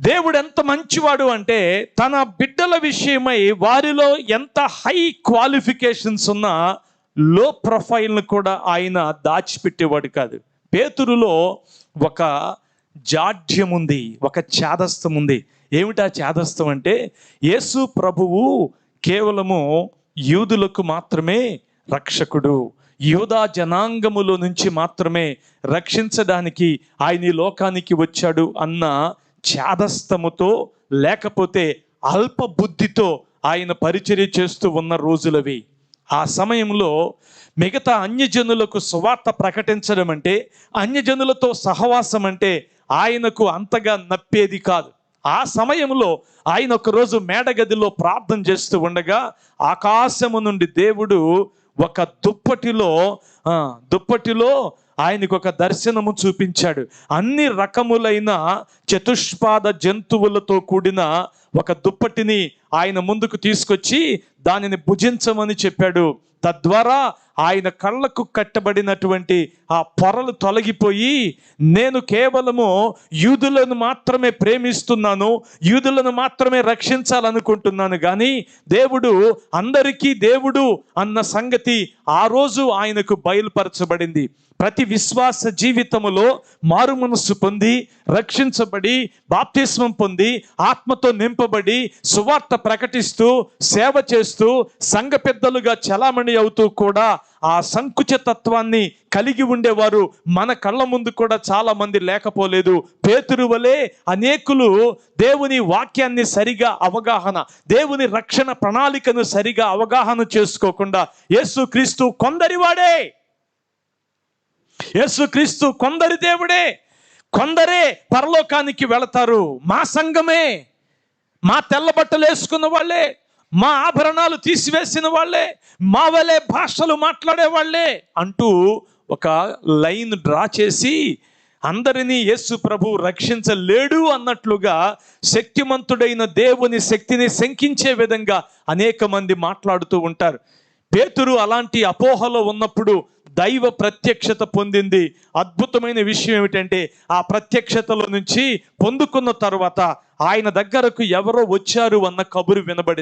దేవుడు ఎంత మంచివాడు అంటే తన బిడ్డల విషయమై వారిలో ఎంత హై క్వాలిఫికేషన్స్ ఉన్నా లో ప్రొఫైల్ను కూడా ఆయన దాచిపెట్టేవాడు కాదు. పేతురులో ఒక జాడ్యం ఉంది ఒక చాదస్తం ఉంది. ఏమిటా చాదస్తం అంటే యేసు ప్రభువు కేవలము యూదులకు మాత్రమే రక్షకుడు యూదా జనాంగములో నుంచి మాత్రమే రక్షించడానికి ఆయన ఈ లోకానికి వచ్చాడు అన్న చాదస్తముతో లేకపోతే అల్ప బుద్ధితో ఆయన పరిచర్య చేస్తూ ఉన్న రోజులవి. ఆ సమయంలో మిగతా అన్యజనులకు సువార్త ప్రకటించడం అంటే అన్యజనులతో సహవాసం అంటే ఆయనకు అంతగా నప్పేది కాదు. ఆ సమయంలో ఆయన ఒకరోజు మేడగదిలో ప్రార్థన చేస్తూ ఉండగా ఆకాశము నుండి దేవుడు ఒక దుప్పటిలో దుప్పటిలో ఆయనకు ఒక దర్శనము చూపించాడు. అన్ని రకములైన చతుష్పాద జంతువులతో కూడిన ఒక దుప్పటిని ఆయన ముందుకు తీసుకొచ్చి దానిని భుజించమని చెప్పాడు. తద్వారా ఆయన కళ్ళకు కట్టబడినటువంటి ఆ పొరలు తొలగిపోయి నేను కేవలము యూదులను మాత్రమే ప్రేమిస్తున్నాను యూదులను మాత్రమే రక్షించాలనుకుంటున్నాను కానీ దేవుడు అందరికీ దేవుడు అన్న సంగతి ఆ రోజు ఆయనకు బయలుపరచబడింది. ప్రతి విశ్వాస జీవితములో మారు మనస్సు పొంది రక్షించబడి బాప్తిస్మం పొంది ఆత్మతో నింపబడి సువార్త ప్రకటిస్తూ సేవ చేస్తూ సంఘ పెద్దలుగా చలామణి అవుతూ కూడా ఆ సంకుచితత్వాన్ని కలిగి ఉండేవారు. మన కళ్ళ ముందు కూడా చాలా మంది లేకపోలేదు. పేతురు వలె అనేకులు దేవుని వాక్యాన్ని సరిగా అవగాహన దేవుని రక్షణ ప్రణాళికను సరిగా అవగాహన చేసుకోకుండా యేసుక్రీస్తు కొందరివాడే యేసుక్రీస్తు కొందరి దేవుడే. కొందరే పరలోకానికి వెళతారు. మా సంఘమే. మా తెల్ల బట్టలు వేసుకున్న వాళ్ళే. మా ఆభరణాలు తీసివేసిన వాళ్ళే మా వలే భాషలు మాట్లాడే వాళ్ళే అంటూ ఒక లైన్ డ్రా చేసి అందరినీ యేసు ప్రభు రక్షించలేడు అన్నట్లుగా శక్తిమంతుడైన దేవుని శక్తిని శంకించే విధంగా అనేక మంది మాట్లాడుతూ ఉంటారు. పేతురు అలాంటి అపోహలో ఉన్నప్పుడు దైవ ప్రత్యక్షత పొందింది. అద్భుతమైన విషయం ఏమిటంటే ఆ ప్రత్యక్షతలో నుంచి పొందుకున్న తర్వాత ఆయన దగ్గరకు ఎవరో వచ్చారు అన్న కబురు వినబడింది.